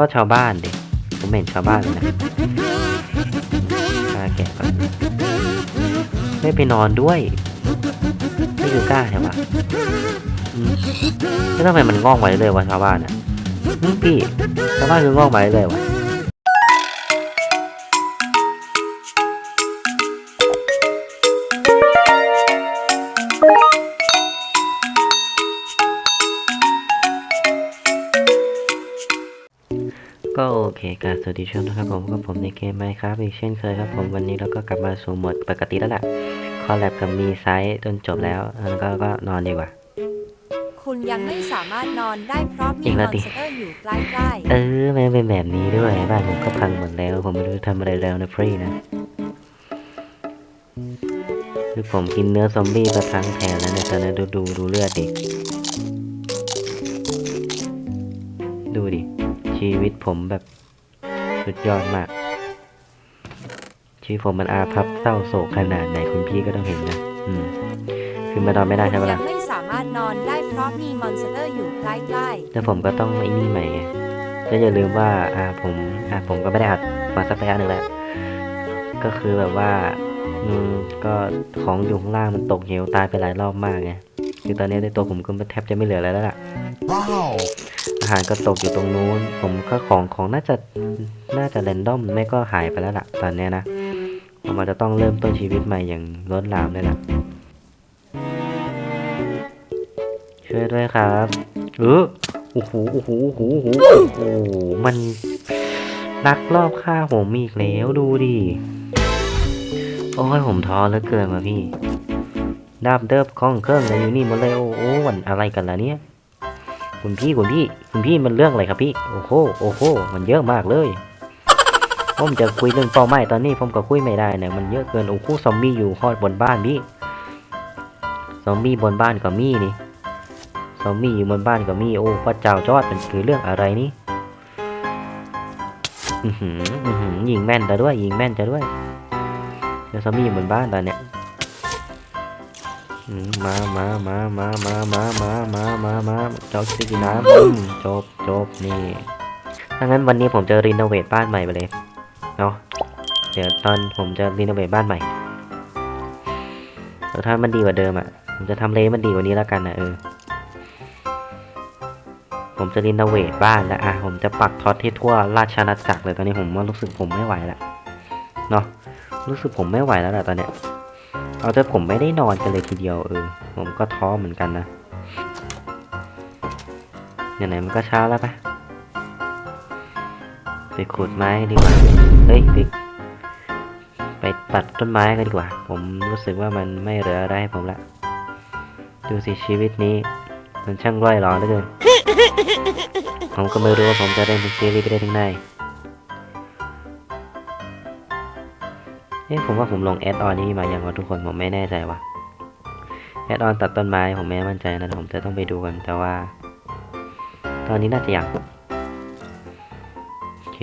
ก็ชาวบ้านดิผมเห็นชาวบ้านเลยนะฆ่าแก่ก่อนไม่ไปนอนด้วยไม่ดูกล้าใช่ปะอืมแล้วทำไมมันงอกไว้เลยวะชาวบ้านอะพี่ชาวบ้านคืองอกไว้เลยวะ เคการสวัสดีชมนะครับผมกับผมในเกมไมครับอีกเช่นเคยครับผมวันนี้เราก็กลับมาสู่โหมดปกติแล้วแหละคอลแลบกับมีไซส์จนจบแล้วแล้วก็ก็นอนดีกว่า คุณยังไม่สามารถนอนได้เพราะจริมีงมแล้อวนดิ สเตอร์อยู่ใกล้เออไม่เป็นแบบนี้ด้วยบ้านผมก็พังหมดแล้ว ผมไม่รู้จะทำอะไรแล้วนะฟรีนะคือผมกินเนื้อซอมบี้ประทังแทนแล้วเนี่ยตอนนี้ดูดูดูเลือดดิดูดิชีวิตผมแบบ สุดยอดมาก ชีวิตผมมันอาภัพเศร้าโศกขนาดไหนคุณพี่ก็ต้องเห็นนะ อืม คือมานอนไม่ได้ๆใช่คุไหมณยัล่ะงไม่สามารถนอนได้เพราะมีมอนสเตอร์อยู่ใกล้แต่ผมก็ต้องไอ้นี่ใหม่ไงแล้วอย่าลืมว่า อ่าผมอ่าผมก็ไม่ได้อัดมาสักระยะหนึ่งแล้ว ก็คือแบบว่า อืม ก็ของอยู่ข้างล่างมันตกเหวตายไปหลายรอบมากไง คือตอนนี้ในตัวผมก็แทบจะไม่เหลืออะไรแล้วล่ะ Wow. อาหารก็ตกอยู่ตรงนู้น ผมก็ของของน่าจะน่าจะแรนดอมไม่ก็หายไปแล้วล่ะ ตอนนี้นะผมอาจจะต้องเริ่มต้นชีวิตใหม่อย่างล้นหลามเลยล่ะช่วยด้วยครับเออโอ้โหโอ้โหโอ้โหโอ้โหโอ้โหมันลักลอบฆ่าผมอีกแล้วดูดิโอ้ยผมท้อเหลือเกินว่ะพี่ดาบเดิบคล้องเครื่องอะไรอยู่นี่หมดเลยโอ้โหมันอะไรกันล่ะเนี่ย คุณพี่คุณพี่ คุณพี่มันเรื่องอะไรครับพี่โอ้โหโอ้โหมันเยอะมากเลย ผมจะคุยเรื่องเป้าหมายตอนนี้ผมก็คุยไม่ได้เนี่ยมันเยอะเกินโอ้โหซอมบี้อยู่ฮอดบนบ้านพี่ซอมบี้บนบ้านก็มีนี่ซอมบี้อยู่บนบ้านก็มีโอ้พระเจ้าจอดมันคือเรื่องอะไรนี่อือหืออือหือยิงแม่นแต่ด้วยยิงแม่นจะด้วยเดี๋ยวซอมบี้อยู่บนบ้านตอนเนี้ยอื มามามามามามามามามามาเจ้าสิกินน้ำจบจบนี่ถ้างั้นวันนี้ผมจะรีโนเวทบ้านใหม่ไปเลย เนาะ เดี๋ยวตอนผมจะรีโนเวทบ้านใหม่แล้วถ้ามันดีกว่าเดิมอะ ผมจะทำเลมันดีกว่านี้แล้วกันนะเออ ผมจะรีโนเวทบ้านแล้วอะ ผมจะปักท็อตที่ทั่วราชอาณาจักรเลยตอนนี้ผมว่ารู้สึกผมไม่ไหวล้วเนาะ รู้สึกผมไม่ไหวแล้วแหละตอนเนี้ย เอาแต่ผมไม่ได้นอนกันเลยทีเดียวเออ ผมก็ท้อเหมือนกันนะไหนมันก็เช้าแล้วปะไปขุดไม้ดีกว่า เฮ้ยไปไปตัดต้นไม้กันดีกว่า ผมรู้สึกว่ามันไม่เหลืออะไรให้ผมละ ดูสิชีวิตนี้ มันช่างร่อยหรอเหลือเกิน ผมก็ไม่รู้ว่าผมจะได้เป็นซีรีส์ไปได้ถึงไหน เอ๊ะผมว่าผมลงแอดออนนี้มายังวะทุกคนผมไม่แน่ใจว่ะแอดออนตัดต้นไม้ผมไม่มั่นใจนะผมจะต้องไปดูกันแต่ว่า ตอนนี้น่าจะยังโอเค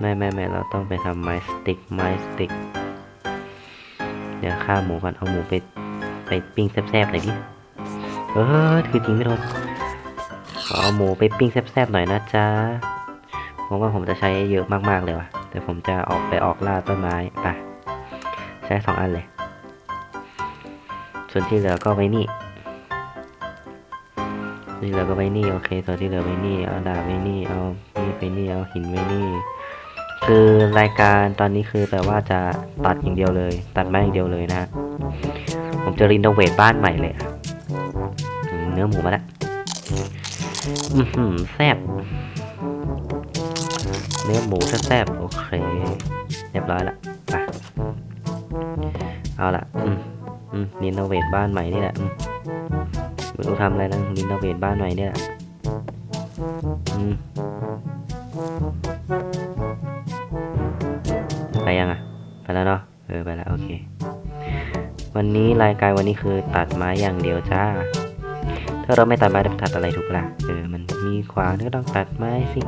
ไม่ไม่ไม่เราต้องไปทำไม้สติ๊กไม้สติ๊กเดี๋ยวฆ่าหมูก่อนเอาหมูไปไปปิ้งแซ่บๆหน่อยดิเออคือจริงไม่โดนขอเอาหมูไปปิ้งแซ่บๆหน่อยนะจ๊ะผมว่าผมจะใช้เยอะมากๆเลยว่ะ แต่ผมจะออกไปออกล่าต้นไม้ไปใช้สองอันเลย ส่วนที่เหลือก็ไว้นี่นที่เหลือก็ไว้นี่โอเค ส่วนที่เหลือไว้นี่เอาดาบไว้นี่เอานี่ไปนี่เอาหินไว้นี่ คือรายการตอนนี้คือแต่ว่าจะตัดอย่างเดียวเลย ตัดไม้อย่างเดียวเลยนะผมจะรีโนเวทบ้านใหม่เลยเนื้อหมูมาแล้วอือหือแซ่บ เนื้อหมูแซ่บๆโอเคเรียบร้อยละไปเอาละอืมอืมรีโนเวทบ้านใหม่นี่แหละอืมไม่รู้ทำอะไรนะรีโนเวทบ้านใหม่นี่แหละอืมไปยังอะไปแล้วเนาะเออไปแล้วโอเค วันนี้รายการวันนี้คือตัดไม้อย่างเดียวจ้า ถ้าเราไม่ตัดไม้จะตัดอะไรถูกปะล่ะเออมันมีขวานก็ต้องตัดไม้สิ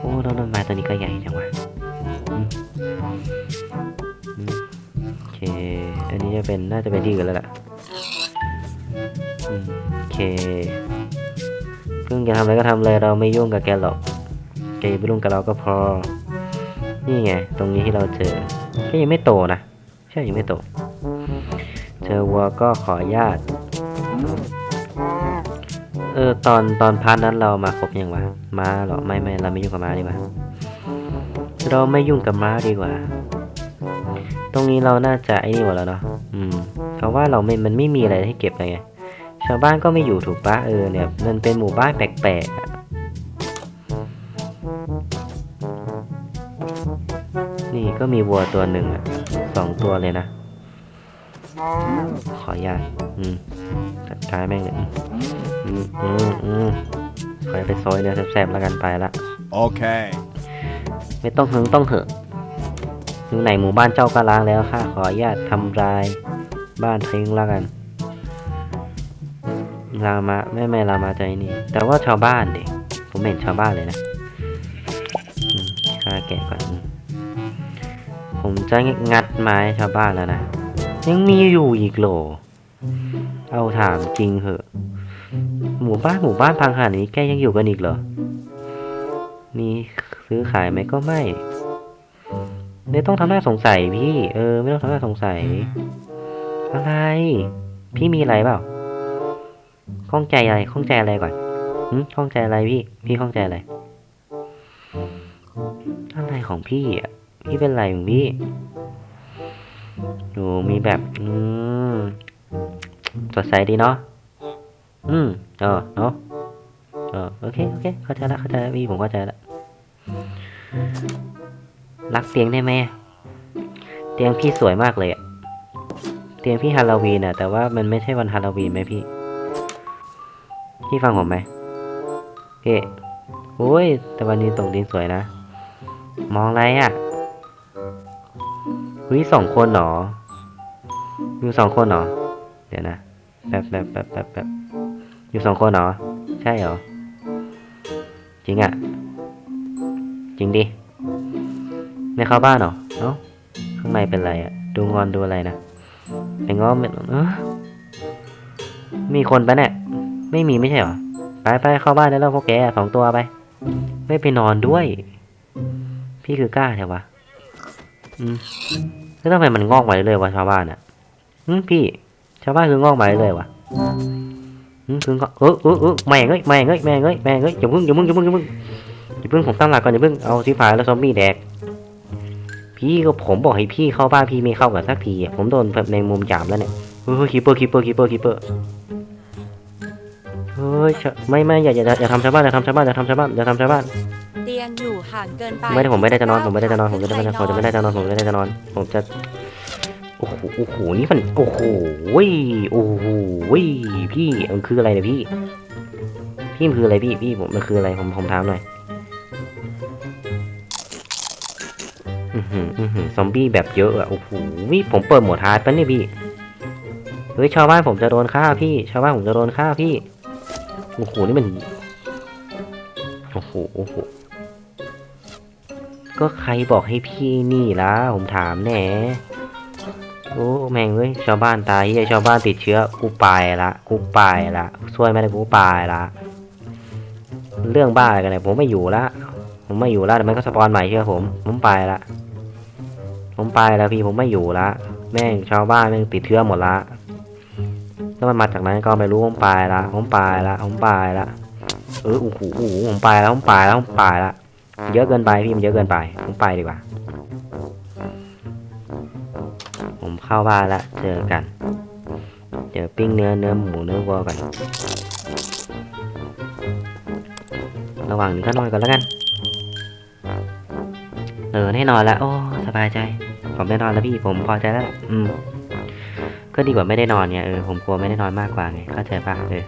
โอ้ต้นไม้ตัวนี้ก็ใหญ่จังวะโอเค อันนี้จะเป็นน่าจะเป็นที่อื่นแล้วล่ะโอเคพึ่งจะทำอะไรก็ทำเลยเราไม่ยุ่งกับแกหรอกแกอย่าไปยุ่งกับเราก็พอ นี่ไง ตรงนี้ที่เราเจอแกยังไม่โตนะ ใช่ยังไม่โต เจอวัวก็ขออนุญาต ออตอนตอนพาร์ทนั้นเรามาครบยังวะม้าเหรอไม่ไม่เราไม่ยุ่งกับม้าดีกว่าเราไม่ยุ่งกับม้าดีกว่า ตรงนี้เราน่าจะไอ้นี่หมดแล้วเนาะอืมเพราะว่าเราไม่มันไม่มีอะไรให้เก็บเลยไงชาวบ้านก็ไม่อยู่ถูกปะเออเนี่ยมันเป็นหมู่บ้านแปลกๆนี่ก็มีวัวตัวหนึ่งอะสองตัวเลยนะขออนุญาตอืมจัดการแม่งเลย อืมอืมอืมขอไปซอยเนื้อแซ่บๆแล้วกันไปละ Okay. ไม่ต้องหึงต้องเหอะถึงไหนหมู่บ้านเจ้าก็ล้างแล้วค่ะ ขออนุญาตทำลายบ้านทิ้งแล้วกัน รามาไม่ไม่รามาใจนี่ แต่ว่าชาวบ้านเด็กผมเห็นชาวบ้านเลยนะอืมฆ่าแกะก่อน ผมจะงัดไม้ชาวบ้านแล้วนะ ยังมีอยู่อีกโหล เอาถามจริงเหอะ หมู่บ้านหมู่บ้านพังขนาดนี้แกยังอยู่กันอีกเหรอมีซื้อขายไหมก็ไม่ไม่ต้องทำหน้าสงสัยพี่ เออ ไม่ต้องทำหน้าสงสัย อะไร พี่มีอะไรเปล่าข้องใจอะไรข้องใจอะไรก่อนหึข้องใจอะไรพี่ พี่ข้องใจอะไร อะไรของพี่อะ พี่เป็นไรของพี่หนูมีแบบ อืมสดใสดีเนาะ อืมเออเนาะเออโอเคโอเคเข้าใจละเข้าใจละพี่ผมเข้าใจละรักเตียงได้ไหมเตียงพี่สวยมากเลยอะเตียงพี่ฮาโลวีนอะแต่ว่ามันไม่ใช่วันฮาโลวีนไหมพี่ พี่ฟังผมไหมพี่โอ้ยแต่วันนี้ตกดินสวยนะ มองอะไรอะวิสองคนเหรออยู่สองคนเหรอ เดี๋ยวนะแบแป๊บแป๊บแป๊บแป๊บ อยู่สองคนเหรอ ใช่เหรอ จริงอะจริงดิ ไม่เข้าบ้านเหรอ เอ้า ข้างในเป็นไรอะดูงอนดูอะไรนะไอ้งอนเป็นเออมีคนปะเนี่ย ไม่มีไม่ใช่เหรอ ไปไปเข้าบ้านได้แล้วพวกแกสองตัวไป ไม่ไปนอนด้วย พี่คือกล้าใช่วะอืมแล้วทำไมมันงอกมาเรื่อยๆวะชาวบ้านอะอืมพี่ ชาวบ้านคืองอกมาเรื่อยๆวะ อืมคืองอกเออเออเออแม่งเอ้ยแม่งเอ้ยแม่งเอ้ยแม่งเอ้ยอย่าเพิ่งอย่าเพิ่งอย่าเพิ่งอย่าเพิ่งอย่าเพิ่งผมตั้งหลักก่อนอย่าเพิ่งเอาสีฟ้าแล้วซอมบี้แดก พี่ก็ผมบอกให้พี่เข้าบ้านพี่ไม่เข้ากันสักทีอะผมโดนแบบในมุมจามแล้วเนี่ยเฮ้ยคีเปอร์คีเปอร์คีเปอร์คีเปอร์เฮ้ยชะไม่ไม่อย่าอย่าอย่าทำชาวบ้านอย่าทำชาวบ้านอย่าทำชาวบ้านอย่าทำชาวบ้านเตียงอยู่ห่างเกินไปไม่ได้ผมไม่ได้จะนอนผมไม่ได้จะนอนผมจะไม่ได้ผมจะไม่ได้จะนอนผมไม่ได้จะนอนผมจะ โอ้โหโอ้โหนี่มันโอ้โหว้ยโอ้โหว้ยพี่มันคืออะไรเนี่ยพี่ พี่มันคืออะไรพี่พี่ผมมันคืออะไรผมผมถามหน่อยอือหืออือหือซอมบี้แบบเยอะอะโอ้โหวิผมเปิดหมดฮาร์ดปะเนี่ยพี่เฮ้ยชาวบ้านผมจะโดนฆ่าพี่ ชาวบ้านผมจะโดนฆ่าพี่โอ้โหนี่มันโอ้โหโอ้โหก็ใครบอกให้พี่นี่ล่ะผมถามแน่ โอ้แม่งเว้ยชาวบ้านตายเฮียชาวบ้านติดเชื้อกูไปละกูไปละช่วยไม่ได้กูไปละเรื่องบ้าอะไรกันเนี่ยผมไม่อยู่ละผมไม่อยู่ละเดี๋ยวมันก็สปอนใหม่เชื่อผม ผมไปละผมไปแล้วพี่ผมไม่อยู่ละแม่งชาวบ้านแม่งติดเชื้อหมดละแล้วมันมาจากไหนก็ไม่รู้ผมไปละผมไปละผมไปละเออโอ้โหโอ้โหผมไปแล้วผมไปแล้วผมไปละเยอะเกินไปพี่มันเยอะเกินไปผมไปดีกว่า เข้าบ้านละเจอกัน เดี๋ยวปิ้งเนื้อเนื้อหมูเนื้อวัวกันระหว่างนี้ก็นอนก่อนแล้วกันเออให้นอนแล้วโอ้สบายใจ ผมได้นอนแล้วพี่ผมพอใจแล้วอืมก็ดีกว่าไม่ได้นอนเนี่ยเออผมกลัวไม่ได้นอนมากกว่าไงเข้าใจปะเออ